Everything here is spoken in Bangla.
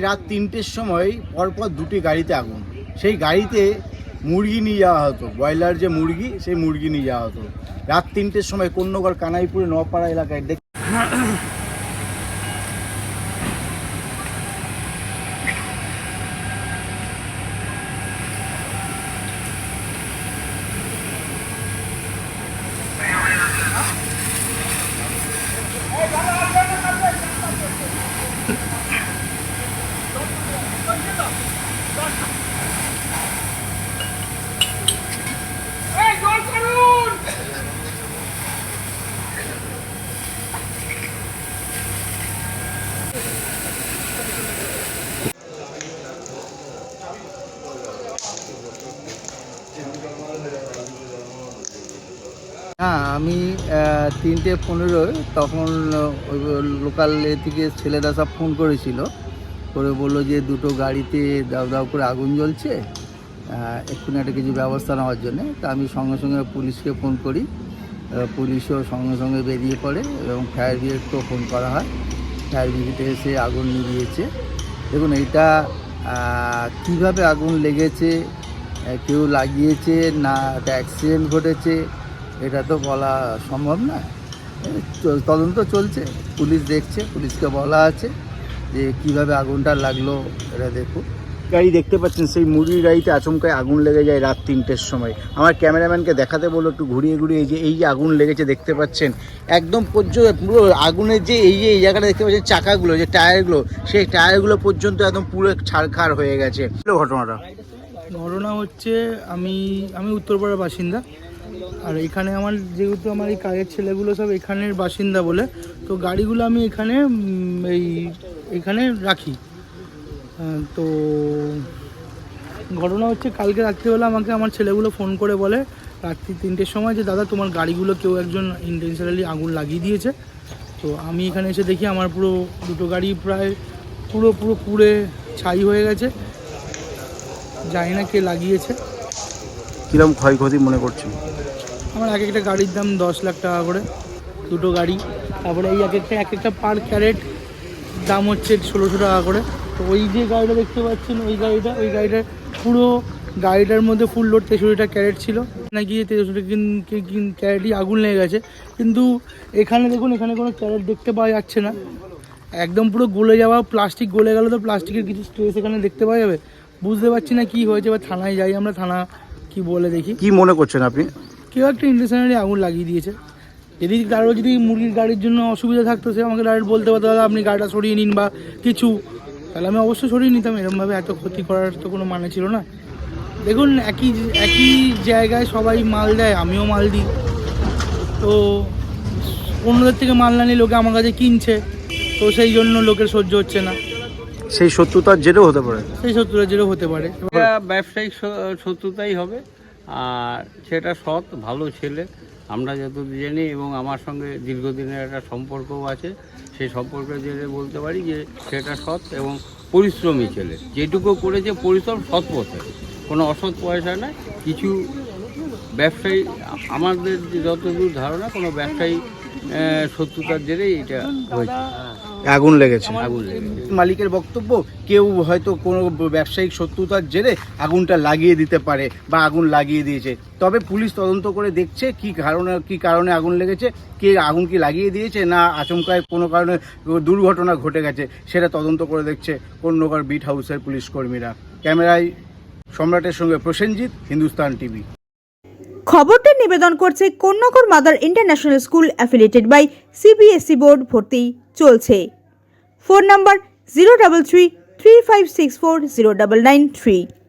রাত তিনটের সময় পরপর দুটি গাড়িতে আগুন। সেই গাড়িতে মুরগি নিয়ে যাওয়া হতো। ব্রয়লার যে মুরগি, সেই মুরগি নিয়ে যাওয়া হতো। রাত তিনটের সময় কন্যগড় কানাইপুরে নপাড়া এলাকায় দেখ হ্যাঁ আমি তিনটে পনেরো তখন লোকাল থেকে ছেলেরা সব ফোন করেছিল। করে বলল যে দুটো গাড়িতে দাও দাও করে আগুন জ্বলছে এক্ষুনি একটা কিছু ব্যবস্থা নেওয়ার জন্যে। তা আমি সঙ্গে সঙ্গে পুলিশকে ফোন করি। পুলিশও সঙ্গে সঙ্গে বেরিয়ে পড়ে এবং ফায়ার ব্রিগেডকেও ফোন করা হয়। ফায়ার ব্রিগেডে এসে আগুন নিভিয়েছে। দেখুন আহ, কীভাবে আগুন লেগেছে কেউ লাগিয়েছে না একটা অ্যাক্সিডেন্ট ঘটেছে এটা তো বলা সম্ভব না। তদন্ত চলছে পুলিশ দেখছে পুলিশকে বলা আছে যে কীভাবে আগুনটা লাগল এটা দেখুক গাড়ি দেখতে পাচ্ছেন সেই মুরগির গাড়িতে আচমকায় আগুন লেগে যায় রাত তিনটের সময়। আমার ক্যামেরাম্যানকে দেখাতে বলো একটু ঘুরিয়ে ঘুরিয়ে এই যে এই যে আগুন লেগেছে দেখতে পাচ্ছেন একদম পর্যন্ত পুরো আগুনের যে এই যে এই জায়গাটা দেখতে পাচ্ছেন চাকাগুলো যে টায়ারগুলো সেই টায়ারগুলো পর্যন্ত একদম পুরো ছাড়খাড় হয়ে গেছে। ঘটনাটা? ঘটনা হচ্ছে আমি আমি উত্তরপাড়ার বাসিন্দা। আর এখানে আমার যেহেতু আমার এই কাজের ছেলেগুলো সব এখানের বাসিন্দা বলে, তো গাড়িগুলো আমি এখানে এই, এখানে রাখি। তো ঘটনা হচ্ছে কালকে রাত্রিবেলা আমাকে আমার ছেলেগুলো ফোন করে বলে, রাত্রি তিনটের সময় যে, দাদা, তোমার গাড়িগুলো কেউ একজন ইন্টেনশনালি আগুন লাগিয়ে দিয়েছে। তো আমি এখানে এসে দেখি আমার পুরো দুটো গাড়ি প্রায় পুরো পুরো পুড়ে ছাই হয়ে গেছে। জানি না কে লাগিয়েছে। কিরম ক্ষয়ক্ষতি মনে করছেন? আমার এক একটা গাড়ির দাম দশ লাখ টাকা করে, দুটো গাড়ি। তারপরে এই এক একটা এক একটা পার ক্যারেট দাম হচ্ছে ষোলোশো টাকা করে। তো ওই যে গাড়িটা দেখতে পাচ্ছেন, ওই গাড়িটা, ওই গাড়িটার পুরো গাড়িটার মধ্যে ফুল লোড তেষট্টিটা ক্যারেট ছিল। না গিয়ে তেষট্টি ক্যারেটই আগুন লেগে গেছে। কিন্তু এখানে দেখুন, এখানে কোনো ক্যারেট দেখতে পাওয়া যাচ্ছে না। একদম পুরো গলে যাওয়া প্লাস্টিক গলে গেলে তো প্লাস্টিকের কিছু স্ট্রেস এখানে দেখতে পাওয়া যাবে? বুঝতে পারছি না কি হয়েছে বা থানায় যাই আমরা, থানা কি বলে দেখি। কি মনে করছেন আপনি? কেউ একটা ইন্ডাস্ট্রিয়ালি আগুন লাগিয়ে দিয়েছে। যদি কারও যদি মুরগির গাড়ির জন্য অসুবিধা থাকতো সে আমাকে ডাইরেক্ট বলতে পারতো দাদা আপনি গাড়িটা সরিয়ে নিন বা কিছু। তাহলে আমি অবশ্যই সরিয়ে নিতাম। এরকমভাবে এত ক্ষতি করার তো কোনো মানে ছিল না। দেখুন একই একই জায়গায় সবাই মাল দেয় আমিও মাল দিই। তো অন্যদের থেকে মাল না নিয়ে লোকে আমার কাছে কিনছে তো সেই জন্য লোকের সহ্য হচ্ছে না। সেই শত্রুতার জেরেও হতে পারে। সেই সত্যটা যেটা হতে পারে। ব্যবসায়িক শত্রুতাই হবে। আর সেটা সৎ, ভালো ছেলে। আমরা যতদূর জানি এবং আমার সঙ্গে দীর্ঘদিনের একটা সম্পর্কও আছে, সেই সম্পর্কের জেরে বলতে পারি যে সেটা সৎ এবং পরিশ্রমী ছেলে। যেটুকু করেছে পরিশ্রম সৎ পথে। কোনো অসৎ পয়সা নয় কিছু ব্যবসায়ী, আমাদের যতদূর ধারণা, কোনো ব্যবসায়ী শত্রুতার জেরেই এটা হয়েছে। আগুন লেগেছে। আগুন মালিকের বক্তব্য, কেউ হয়তো কোনো ব্যবসায়িক শত্রুতার জেরে আগুনটা লাগিয়ে দিতে পারে বা আগুন লাগিয়ে দিয়েছে। তবে পুলিশ তদন্ত করে দেখছে কি কারণে কি কারণে আগুন লেগেছে, কে আগুন কি লাগিয়ে দিয়েছে না আচমকায় কোনো কারণে দুর্ঘটনা ঘটে গেছে সেটা তদন্ত করে দেখছে কন্যগর বিট হাউসের পুলিশ কর্মীরা। ক্যামেরায় সম্রাটের সঙ্গে প্রসেনজিৎ, হিন্দুস্তান টিভি। খবরটি নিবেদন করছে কন্যাকর mother international school affiliated by CBSE board ভর্তি চলছে। Phone number zero double three three five six four zero double nine three.